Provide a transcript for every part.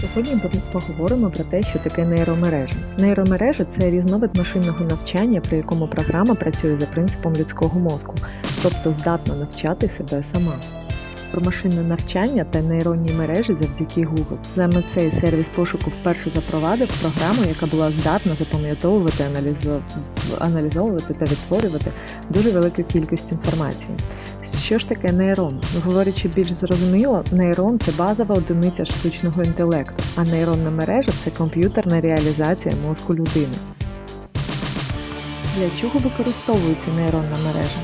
Сьогодні поговоримо про те, що таке нейромережа. Нейромережа це різновид машинного навчання, при якому програма працює за принципом людського мозку, тобто здатна навчати себе сама. Про машинне навчання та нейронні мережі завдяки Google. Саме цей сервіс пошуку вперше запровадив програму, яка була здатна запам'ятовувати, аналізовувати та відтворювати дуже велику кількість інформації. Що ж таке нейрон? Говорячи більш зрозуміло, нейрон це базова одиниця штучного інтелекту, а нейронна мережа це комп'ютерна реалізація мозку людини. Для чого використовується нейронна мережа?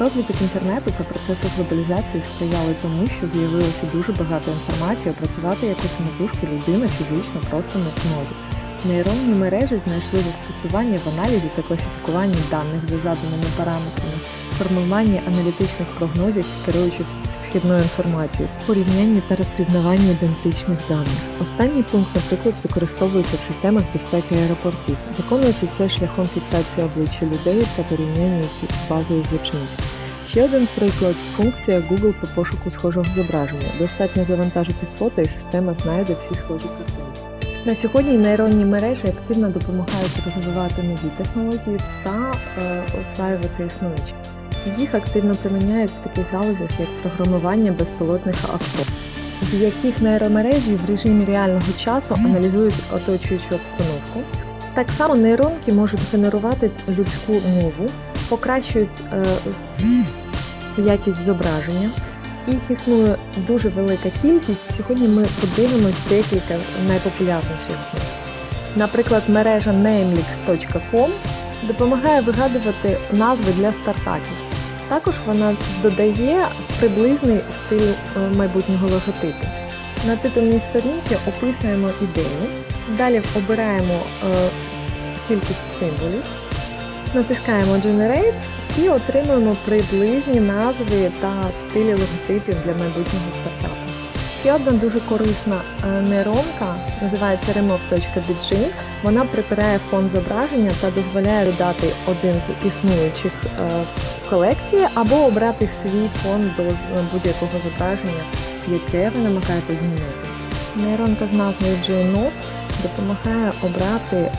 Розвиток інтернету та процеси глобалізації сприяли тому, що з'явилося дуже багато інформації, а працювати як у самотужки людина фізично просто не зможе. Нейронні мережі знайшли застосування в аналізі та класифікуванні даних за заданими параметрами, формуванні аналітичних прогнозів, керуючи вхідною інформацією, порівнянні та розпізнаванні ідентичних даних. Останній пункт, наприклад, використовується в системах безпеки аеропортів. Виконується це шляхом фіксації обличчя людей та порівняння з базою злочинців. Ще один приклад функція Google по пошуку схожого зображення. Достатньо завантажити фото, і система знайде всі схожі картинки. На сьогодні нейронні мережі активно допомагають розвивати нові технології та е, осваювати існуючі. Їх активно приміняють в таких галузях, як програмування безпілотних авто, в яких нейромережі в режимі реального часу аналізують оточуючу обстановку. Так само нейронки можуть генерувати людську мову, покращують е, якість зображення. Їх існує дуже велика кількість. Сьогодні ми подивимось декілька найпопулярніших з. Наприклад, мережа namelix.com допомагає вигадувати назви для стартапів. Також вона додає приблизний стиль е, майбутнього логотипу. На титульній сторінці описуємо ідею, далі обираємо е, кількість символів, натискаємо Generate і отримуємо приблизні назви та стилі логотипів для майбутнього стартапу. Ще одна дуже корисна е, нейронка називається remove.bg. Вона прибирає фон зображення та дозволяє додати один з існуючих е, в колекції або обрати свій фон до будь-якого зображення, яке ви намагаєтесь змінити. Нейронка з назвою JNote допомагає обрати е,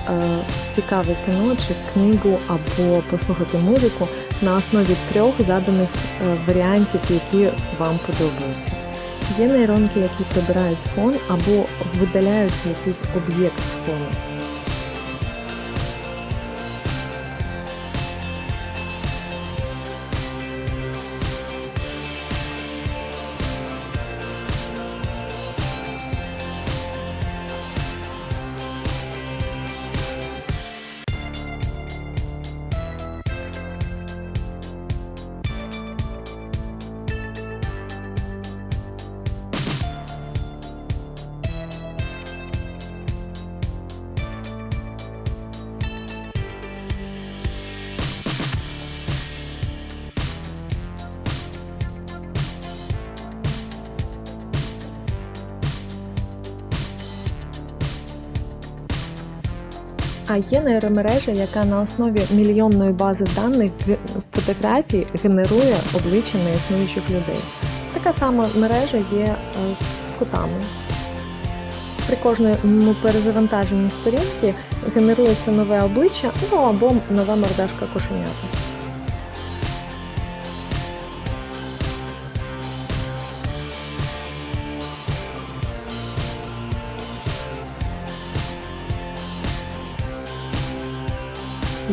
цікаве кіно чи книгу або послухати музику на основі трьох заданих е, варіантів, які вам подобаються. Є нейронки, які прибирають фон або видаляють якийсь об'єкт з фону. А є нейромережа, яка на основі мільйонної бази даних фотографій генерує обличчя неіснуючих людей. Така сама мережа є е, з котами. При кожному перезавантаженні сторінки генерується нове обличчя ну, або нова мордашка кошенята.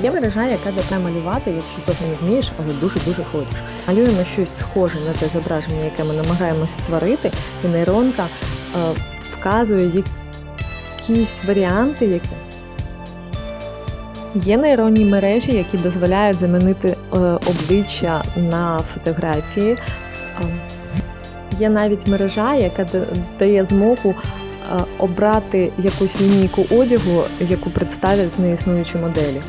Є мережа, яка дає малювати, якщо того не вмієш, але дуже-дуже хочеш. Малюємо щось схоже на те зображення, яке ми намагаємось створити, і нейронка е, вказує якісь варіанти, які є нейронні мережі, які дозволяють замінити е, обличчя на фотографії. Е, Є навіть мережа, яка дає змогу е, обрати якусь лінійку одягу, яку представлять неіснуючі моделі.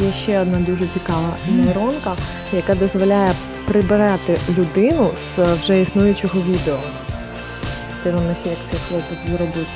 Є ще одна дуже цікава нейронка, яка дозволяє прибирати людину з вже існуючого відео. Дивимося, як цей хлопець зробив.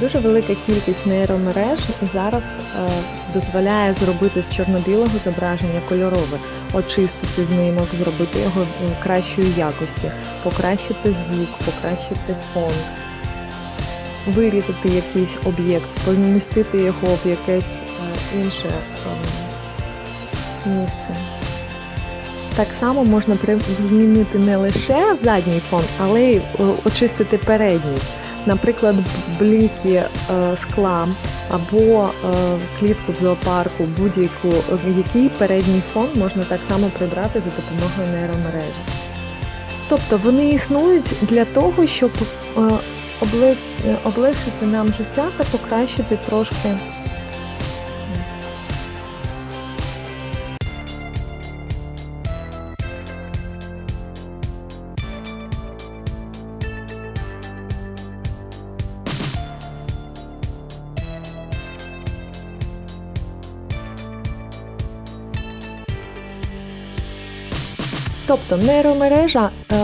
Дуже велика кількість нейромереж зараз е, дозволяє зробити з чорно-білого зображення кольорове, очистити знімок, зробити його е, кращої якості, покращити звук, покращити фон, вирізати якийсь об'єкт, помістити його в якесь е, інше місце. Так само можна змінити не лише задній фон, але й очистити передній. Наприклад, бліки е, скла або е, клітку в зоопарку, будь-яку, який передній фон можна так само прибрати за допомогою нейромережі. Тобто вони існують для того, щоб е, облегшити нам життя та покращити трошки Тобто нейромережа е,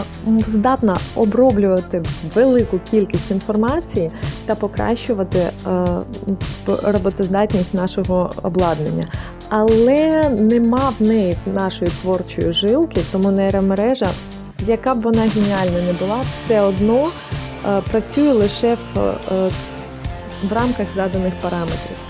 здатна оброблювати велику кількість інформації та покращувати е, роботоздатність нашого обладнання. Але нема в неї нашої творчої жилки, тому нейромережа, яка б вона геніальна не була, все одно е, працює лише в, в рамках заданих параметрів.